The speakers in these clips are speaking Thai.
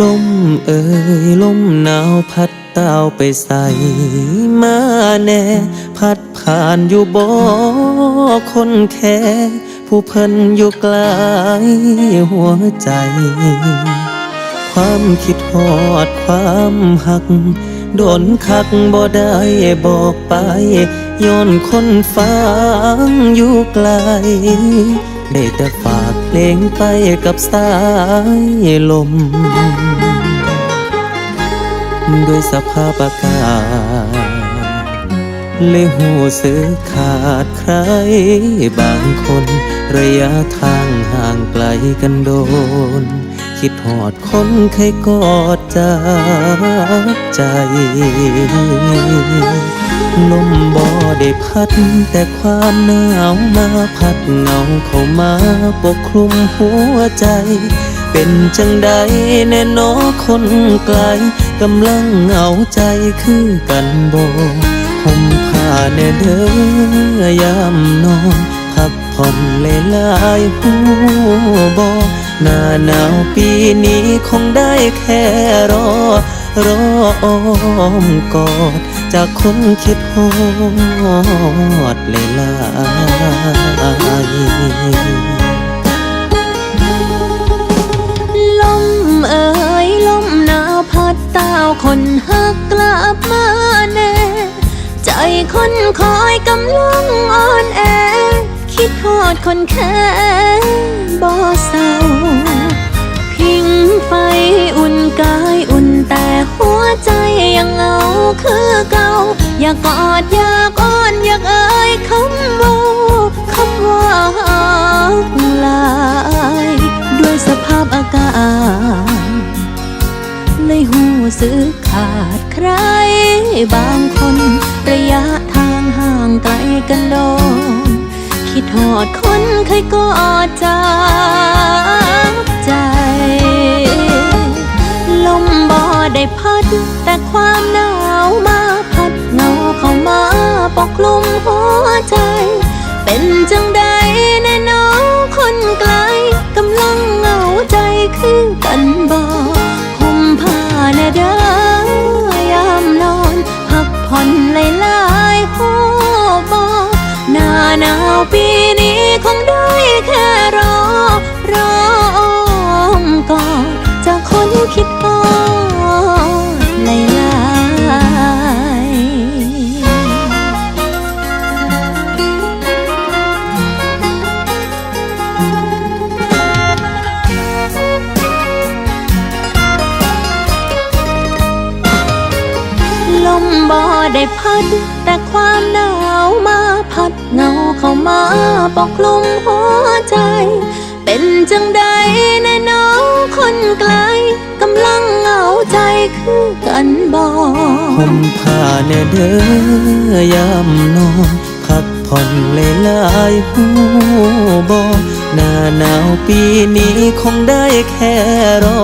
ลมเอ่ยลมหนาวพัดเต้าไปใส่มาแน่ พัดผ่านอยู่บ่คนแค่ผู้เพิ่นอยู่ไกลหัวใจ ความคิดฮอดความหัก โดนคักบ่ได้บอกไปย้อนคนฟังอยู่ไกล ได้แต่ฝาก เพลงไปกับสายลม ด้วยสภาพอากาศเลยหูสื้อขาดใครบางคน ระยะทางห่างไกลกันโดน คิดหอดคนเคยกอดจากใจลมบ่ได้พัด แต่ความหนาวมาพัดเงาเข้ามาปกคลุมหัวใจ เป็นจังใดแน่นอคนไกลกำลังเหงาใจคือกันบ่ห่มผ้าแน่เด้อยามนอนพักผ่อนเลลายๆหูบอ หน้าหนาวปีนี้คงได้แค่รอ รออ้อมกอดจากคนคิดฮอดเลลายลมเอ่ยลมหนาวพัดต้าคนหักกลับมาแน่ ใจคนคอยกำลังอ่อนแอ คิดทอดคนแค่บ่เศร้า พิงไฟอุ่นกายอุ่นแต่หัวใจยังเหงาคือเก่า อยากกอดอยากอ้อนอยากเอ่ยคำว่าคำว่าลาย ด้วยสภาพอากาศเลยหูสึกขาดใคร บางคนระยะทางห่างไกลกันโด คิดทอดคนเคยกอดจากใจ ลมบ่ได้พัด แต่ความหนาวมาพัดเงาเข้ามาปกคลุมหัวใจ เป็นจังใดแน่น้องคนไกลกำลังเหงาใจคือกันบ่ ปีนี้คงได้แค่รอ รออมกอดจากคนคิดฮอดหลายลมบ่ได้พัดแต่ความหนาวมา พัดเงาเข้ามาปกคลุมหัวใจ เป็นจังใดแน่น้องคนไกลกำลังเหงาใจคือกันบ่ห่มผ้าแน่เด้อยามนอนพักผ่อนเลยลายหูบอหน้าหนาวปีนี้คงได้แค่รอ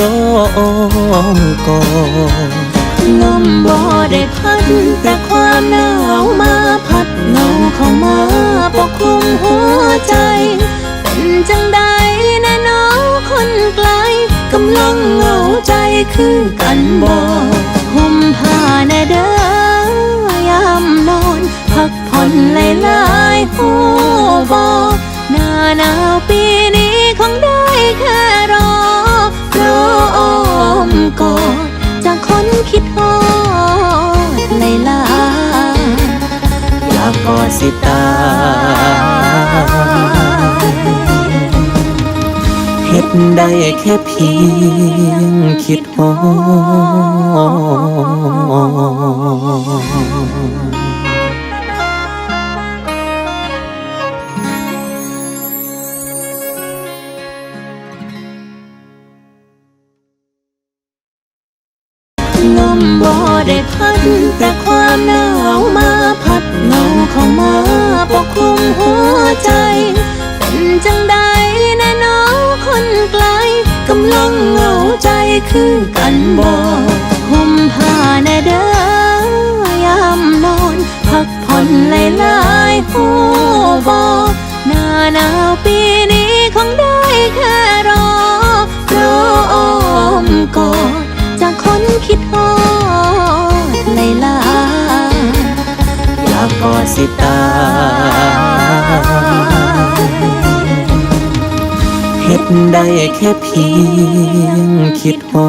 รออ้อมกอด ลมบ่ได้พัดแต่ความหนาวมาพัดเงาเข้ามาปกคลุมหัวใจ เป็นจังใดแน่น้องคนไกลกำลังเหงาใจคือกันบ่ห่มผ้าแน่เด้อยามนอน พักผ่อนหลายๆหัวบ่หน้าหนาว ฮ็ดได้แค่เพียงคิดฮอลมบ่ได้พัดแต่ความหนาวมาพัดเงาเข้ามาปกคลุมหัวใจ เป็นจังใด กำลังเหงาใจคือกันบ่ห่มผ้าแน่เด้อยามนอน พักผ่อนหลายๆหูบอหน้าหนาวปีนี้คงได้แค่รอ ได้แค่เพียงคิดหอ